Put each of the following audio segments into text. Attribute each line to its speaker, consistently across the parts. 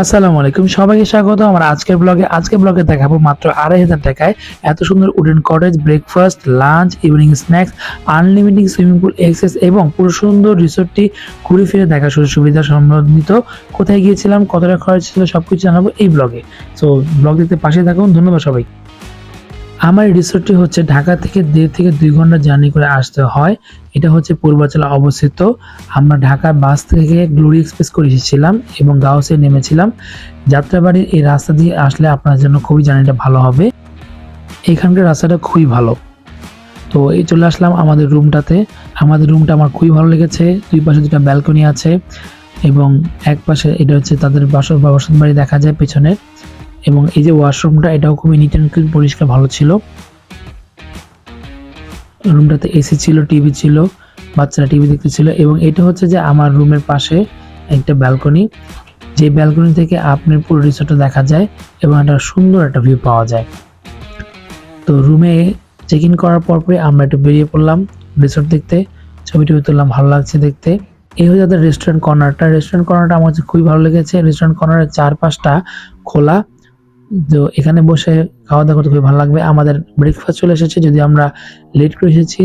Speaker 1: আসসালামু আলাইকুম, সবাইকে স্বাগত। আমার আজকের ব্লগে আজকের ব্লগে দেখাবো মাত্র আড়াই হাজার টাকায় এত সুন্দর wooden cottage breakfast lunch evening snacks unlimited swimming pool access এবং পুরো সুন্দর রিসোর্টটি ঘুরে ফিরে দেখা সুযোগ সুবিধা সম্বন্ধিত কোথায় গিয়েছিলাম, কতটা খরচ ছিল সবকিছু জানাব এই ব্লগে সো ব্লগ দেখতে পাশে থাকুন, ধন্যবাদ সবাই আমার রিসোর্টটি হচ্ছে ঢাকা থেকে দেড় থেকে দুই ঘণ্টা জার্নি করে আসতে হয়। এটা হচ্ছে পূর্বাচলে অবস্থিত। আমরা ঢাকা বাস থেকে গ্লোরি এক্সপ্রেস করে এসেছিলাম এবং গাউসে নেমেছিলাম। যাত্রাবাড়ির এই রাস্তা দিয়ে আসলে আপনার জন্য খুবই জার্নিটা ভালো হবে। এখানকার রাস্তাটা খুবই ভালো। তো এই চলে আসলাম আমাদের রুমটাতে। আমাদের রুমটা আমার খুবই ভালো লেগেছে। দুই পাশে দুটা ব্যালকনি আছে এবং এক পাশে এটা হচ্ছে তাদের বাসর বা বসত বাড়ি দেখা যায় পেছনে। এবং এই যে ওয়াশরুমটা এটাও খুবই নিট অ্যান্ড ক্লিন পরিষ্কার, ভালো ছিল। রুমটাতে এসি ছিল টিভি ছিল, বাচ্চারা টিভি দেখতেছিল এবং এটা হচ্ছে যে আমার রুমের পাশে একটা ব্যালকনি যে ব্যালকনি থেকে আপনার পুরো রিসোর্টটা দেখা যায় এবং একটা সুন্দর একটা ভিউ পাওয়া যায়। তো রুমে চেক ইন করার পরপরই আমরা একটু বেরিয়ে পড়লাম রিসোর্ট দেখতে ছবি টবি তুললাম ভালো লাগছে দেখতে। এই হচ্ছে তাদের রেস্টুরেন্ট কর্নারটা রেস্টুরেন্ট কর্নারটা আমার কাছে খুবই ভালো লেগেছে। রেস্টুরেন্ট কর্নারের চারপাশটা খোলা তো এখানে বসে খাওয়া দাওয়া করতে খুবই ভালো লাগবে। আমাদের ব্রেকফাস্ট চলে এসেছে যদি আমরা লেট করে এসেছি,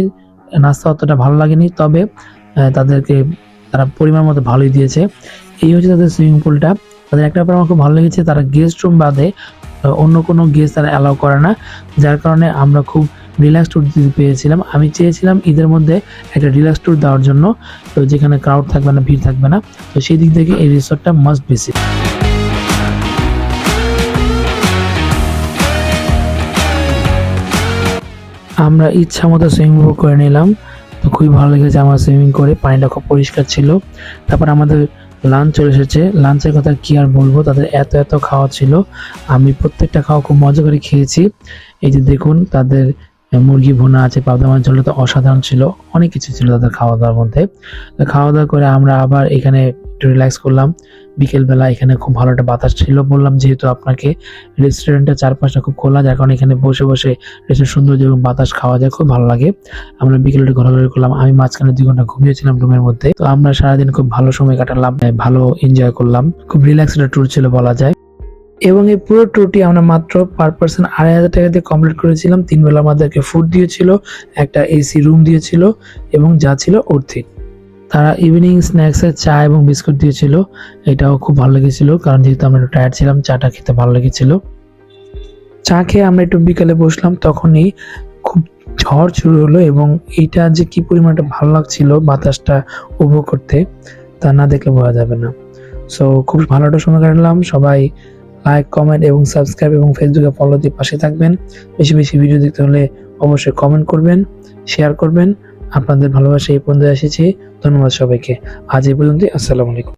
Speaker 1: নাস্তা অতটা ভালো লাগেনি, তবে তাদেরকে তারা পরিমাণ মতো ভালোই দিয়েছে। এই হচ্ছে তাদের সুইমিং পুলটা তাদের একটা ব্যাপার আমার খুব ভালো লেগেছে, তারা গেস্ট রুম বাদে অন্য কোনো গেস্ট তারা অ্যালাউ করে না, যার কারণে আমরা খুব রিল্যাক্স ট্যুর দিতে পেরেছিলাম। আমি চেয়েছিলাম ঈদের মধ্যে একটা রিল্যাক্স ট্যুর দেওয়ার জন্য, তো যেখানে ক্রাউড থাকবে না, ভিড় থাকবে না, তো সেই দিক থেকে এই রিসোর্টটা মাস্ট ভিজিট আমরা ইচ্ছা মতো সুইমিং পুল করে নিলাম। তো খুবই ভালো লেগেছে আমার সুইমিং করে। পানিটা খুব পরিষ্কার ছিল। তারপর আমাদের লাঞ্চ চলে এসেছে। লাঞ্চের কথা কি আর বলব? তাদের এত এত খাওয়া ছিল। আমি প্রত্যেকটা খাওয়া খুব মজা করে খেয়েছি। এই যে দেখুন, তাদের মুরগি ভুনা আছে, পাবদা মাছ ঝোল তো অসাধারণ ছিল। অনেক কিছু ছিল তাদের খাওয়া দাওয়ার মধ্যে। তো খাওয়া দাওয়া করে আমরা আবার এখানে একটু রিল্যাক্স করলাম। বিকেলবেলা এখানে খুব ভালো একটা বাতাস ছিল বললাম, যেহেতু আপনাকে রেস্টুরেন্টের চারপাশটা খুব খোলা, যার কারণে এখানে বসে বসে রেস্টুরেন্ট সুন্দর এবং বাতাস খাওয়া যায়, খুব ভালো লাগে। আমরা বিকেলে একটু ঘোরাঘুরি করলাম, আমি মাঝখানে দুই ঘণ্টা ঘুমিয়েছিলাম রুমের মধ্যে। তো আমরা সারাদিন খুব ভালো সময় কাটালাম ভালো এনজয় করলাম। খুব রিল্যাক্স একটা ট্যুর ছিল বলা যায়। এবং এই পুরো ট্যুরটি আমরা মাত্র পার পার্সন আড়াই হাজার টাকা দিয়ে কমপ্লিট করেছিলাম। তিন বেলা আমাদেরকে ফুড দিয়েছিল, একটা এসি রুম দিয়েছিল এবং যা ছিল অর্থিক তারা ইভিনিং স্ন্যাক্সে চা এবং বিস্কুট দিয়েছিল। এটাও খুব ভালো লেগেছিল, কারণ যেহেতু আমরা একটু টায়ার্ড ছিলাম, চাটা খেতে ভালো লেগেছিল। চা খেয়ে আমরা একটু বিকালে বসলাম, তখনই খুব ঝড় শুরু হলো এবং এইটা যে কি পরিমাণ একটা ভালো লাগছিল বাতাসটা উপভোগ করতে, তা না দেখলে বোঝা যাবে না। সো খুব ভালো একটা সময় কাটালাম। সবাই লাইক কমেন্ট এবং সাবস্ক্রাইব এবং ফেসবুকে ফলো দিয়ে পাশে থাকবেন। বেশি বেশি ভিডিও দেখতে হলে অবশ্যই কমেন্ট করবেন শেয়ার করবেন। আপনাদের ভালোবাসা এই পর্যন্ত এসেছি। ধন্যবাদ সবাইকে। আজ এই পর্যন্ত আসসালামু আলাইকুম।